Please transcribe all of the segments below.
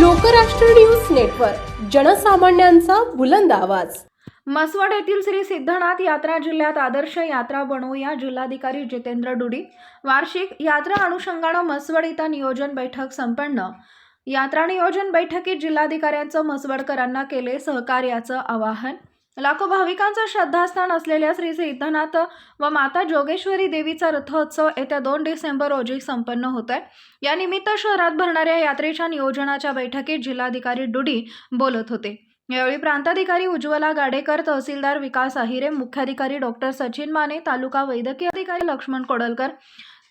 Lokrashtra news network जनसामान्यांचा बुलंद आवाज. मसवड येथील श्री सिद्धनाथ यात्रा जिल्ह्यात आदर्श यात्रा बनवूया जिल्हाधिकारी जितेंद्र डुडी. वार्षिक यात्रा अनुषंगानं मसवड इथं नियोजन बैठक संपन्न. यात्रा नियोजन बैठकीत जिल्हाधिकाऱ्यांचं मसवडकरांना केले सहकार्याचं आवाहन. लाखो भाविकांचं श्रद्धास्थान असलेल्या श्री सिद्धनाथ व माता जोगेश्वरी देवीचा रथोत्सव येत्या दोन डिसेंबर रोजी संपन्न होत आहे यानिमित्त शहरात भरणाऱ्या यात्रेच्या नियोजनाच्या बैठकीत जिल्हाधिकारी डुडी बोलत होते. यावेळी प्रांताधिकारी उज्ज्वला गाडेकर तहसीलदार विकास आहिरे मुख्याधिकारी डॉक्टर सचिन माने तालुका वैद्यकीय अधिकारी लक्ष्मण कोडलकर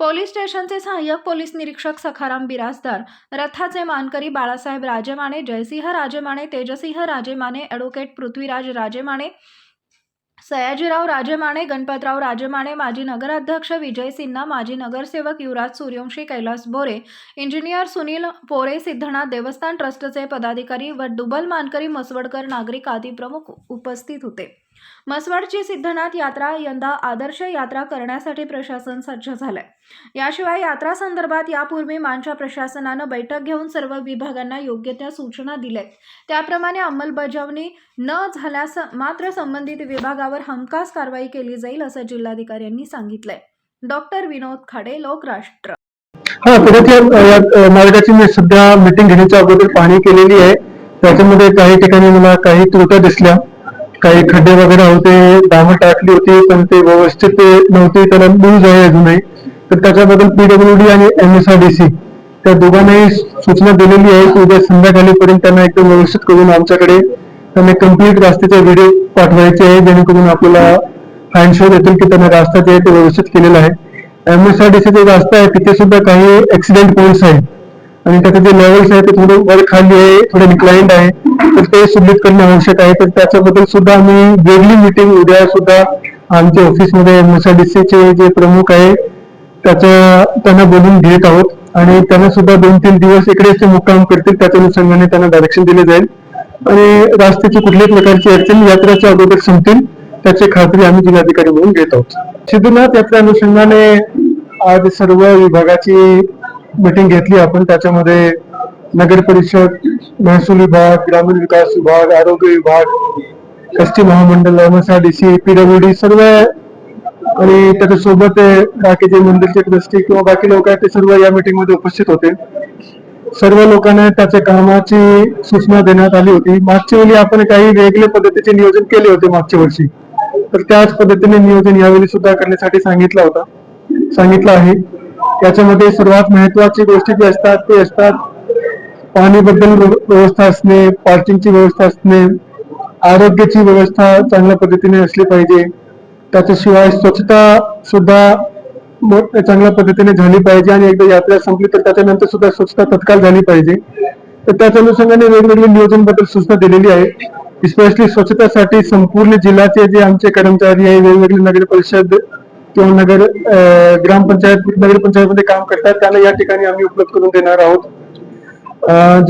पोलीस स्टेशनचे सहाय्यक पोलीस निरीक्षक सखाराम बिराजदार रथाचे मानकरी बाळासाहेब राजेमाने जयसिंह राजेमाने तेजसिंह राजेमाने ॲडव्होकेट पृथ्वीराज राजेमाने सयाजीराव राजेमाने गणपतराव राजेमाने माजी नगराध्यक्ष विजय सिन्हा माजी नगरसेवक युवराज सूर्यवंशी कैलास बोरे इंजिनियर सुनील पोरे सिद्धनाथ देवस्थान ट्रस्टचे पदाधिकारी व डुबल मानकरी मसवडकर नागरिक आदी प्रमुख उपस्थित होते. मसवडची सिद्धनाथ यात्रा यंदा आदर्श यात्रा करण्यासाठी प्रशासन सज्ज झालंय. याशिवाय यात्रा संदर्भात यापूर्वी मानच्या प्रशासनानं बैठक घेऊन सर्व विभागांना योग्य त्या सूचना दिल्या त्याप्रमाणे अंमलबजावणी न झाल्यास मात्र संबंधित विभागावर हमखास कारवाई केली जाईल असं जिल्हाधिकाऱ्यांनी सांगितलंय. डॉक्टर विनोद खाडे लोकराष्ट्र. हा परत मार्गाची मी सध्या मीटिंग घेण्याच्या अगोदर पाहणी केलेली आहे. त्याच्यामध्ये काही ठिकाणी मला काही त्रुट्या दिसल्या. काही खड्डे वगैरे होते दामं टाकली होती पण ते व्यवस्थित नव्हते त्याला लूज आहे अजूनही. तर त्याच्याबद्दल पीडब्ल्यूडी आणि एमएसआरडीसी त्या दोघांनाही सूचना दिलेली आहे की उद्या संध्याकाळीपर्यंत त्यांना एकदम व्यवस्थित करून आमच्याकडे त्यांना कंप्लीट रास्त्याचे व्हिडिओ पाठवायचे आहे जेणेकरून आपल्याला हँड शो येतील की त्यांना रास्ता जे आहे ते व्यवस्थित केलेला आहे. एमएसआरडीसी जे रास्ता आहे तिथे सुद्धा काही ऍक्सिडेंट पॉईंट्स आहेत. आणि त्याचं जे लेवल्स आहे ते थोडं वर खाली आहे थोडं डिक्लाइंड आहे. तर ते सुलित करणे आवश्यक आहे. तर त्याच्याबद्दल सुद्धा आम्ही वेगळी मिटिंग उद्या सुद्धा आमच्या ऑफिसमध्ये एमएसआरडीसी चे जे प्रमुख आहे त्याच्या त्यांना बोलून घेत आहोत. आणि त्यांना सुद्धा दोन तीन दिवस इकडेच ते मुक्काम करतील. त्याच्या अनुषंगाने त्यांना डायरेक्शन दिले जाईल. आणि रस्त्याची कुठल्याही प्रकारची अडचण यात्राच्या अगोदर संपतील त्याची खात्री आम्ही जिल्हाधिकारी म्हणून घेत आहोत. सिद्धनाथ यात्रा अनुषंगाने आज सर्व विभागाची मीटिंग घेतली आपण. त्याच्यामध्ये नगर परिषद महसूल विभाग ग्रामीण विकास विभाग आरोग्य विभाग एस टी महामंडळ एमएसआरडीसी पीडब्ल्यूडी सर्व आणि त्याच्यासोबत बाकीचे मंदिरचे ट्रस्टी किंवा बाकी लोक आहेत ते सर्व या मीटिंगमध्ये उपस्थित होते. सर्व लोकांना त्याच्या कामाची सूचना देण्यात आली होती. मागच्या वेळी आपण काही वेगळे पद्धतीचे नियोजन केले होते मागच्या वर्षी. तर त्याच पद्धतीने नियोजन यावेळी सुद्धा करण्यासाठी सांगितलं होता. सांगितलं आहे. त्याच्यामध्ये सर्वात महत्वाची गोष्टी जी असतात ते असतात पाणीबद्दल व्यवस्था असणे पार्किंगची व्यवस्था असणे आरोग्याची व्यवस्था चांगल्या पद्धतीने असली पाहिजे. त्याच्याशिवाय स्वच्छता सुद्धा चांगल्या पद्धतीने झाली पाहिजे आणि एकदा यात्रा संपली तर त्याच्यानंतर सुद्धा स्वच्छता तत्काळ झाली पाहिजे. तर त्याच्या अनुषंगाने वेगवेगळे नियोजनबद्दल सूचना दिलेली आहे. स्पेशली स्वच्छतेसाठी संपूर्ण जिल्ह्याचे जे आमचे कर्मचारी आहे वेगवेगळे नगर परिषद किंवा नगर ग्रामपंचायत नगरपंचायतमध्ये काम करतात. त्याला या ठिकाणी आम्ही उपलब्ध करून देणार आहोत.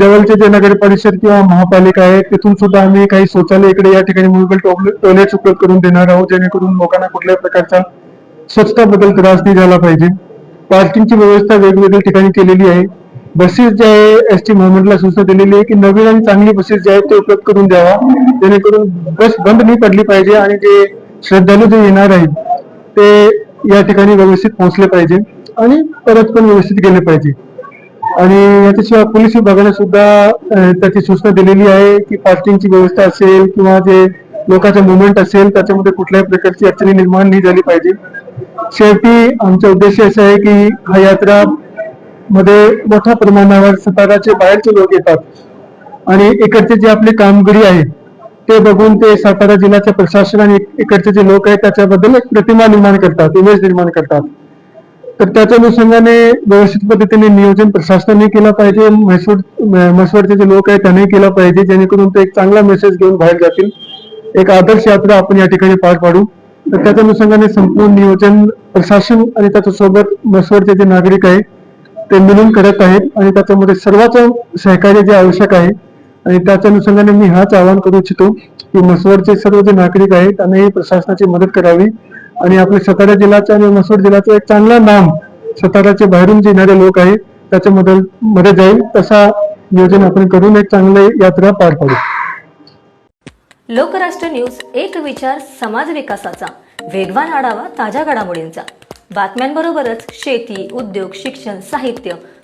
जवळचे जे नगर परिषद किंवा महापालिका आहे तिथून सुद्धा आम्ही काही शौचालय इकडे या ठिकाणी मुव्हेबल टॉयलेट्स उपलब्ध करून देणार आहोत जेणेकरून लोकांना कुठल्याही प्रकारचा स्वच्छता बद्दल त्रास नाही झाला पाहिजे. पार्किंगची व्यवस्था वेगवेगळ्या ठिकाणी केलेली आहे. बसेस जे आहे एस टी मोहम्मदला सूचना दिलेली आहे की नवीन आणि चांगली बसेस जे आहेत ते उपलब्ध करून द्यावा. जेणेकरून बस बंद नाही पडली पाहिजे आणि जे श्रद्धालू जे येणार आहेत ते या ठिकाणी व्यवस्थित पोहोचले पाहिजे आणि परत पण व्यवस्थित गेले पाहिजे. आणि याच्याशिवाय पोलीस विभागाने सुद्धा त्याची सूचना दिलेली आहे की पार्किंगची व्यवस्था असेल किंवा जे लोकांचा मुवमेंट असेल त्याच्यामध्ये कुठल्याही प्रकारची अडचणी निर्माण नाही झाली पाहिजे. शेवटी आमचा उद्देश असा आहे की हा यात्रा मध्ये मोठ्या प्रमाणावर सताराचे बाहेरचे लोक येतात. आणि इकडचे जे आपले कामगिरी आहे ते बघून ते सातारा जिल्ह्याचे प्रशासन आणि इकडचे जे लोक आहेत त्याच्याबद्दल एक प्रतिमा निर्माण करतात इमेज निर्माण करतात. तर त्याच्या अनुषंगाने व्यवस्थित पद्धतीने नियोजन प्रशासनाने केलं पाहिजे म्हैसूर म्हैसूरचे जे लोक आहेत त्यांनी केलं पाहिजे जेणेकरून ते एक चांगला मेसेज घेऊन बाहेर जातील. एक आदर्श यात्रा आपण या ठिकाणी पार पाडू. तर त्याच्या अनुषंगाने संपूर्ण नियोजन प्रशासन आणि त्याच्यासोबत म्हैसूरचे जे नागरिक आहे ते मिळून करत आहेत आणि त्याच्यामध्ये सर्वांचं सहकार्य जे आवश्यक आहे आणि त्याच्या अनुषंगाने मी हाच आवाहन करू इच्छितो की म्हसवडचे सर्व जे नागरिक आहेत त्यांनी प्रशासनाची मदत करावी. आणि आपल्या सातारा जिल्ह्याचं आणि म्हसवड जिल्ह्याचं एक चांगला नाम साताराचे बाहेरून जे येणारे लोक आहेत त्याच्यामध्ये मध्ये जाईल. तसा नियोजन आपण करून एक चांगली यात्रा पार पाडू. लोकराष्ट्र न्यूज एक विचार समाज विकासाचा. वेगवान आढावा ताज्या घडामोडींचा. बातम्यांबरोबरच शेती उद्योग शिक्षण साहित्य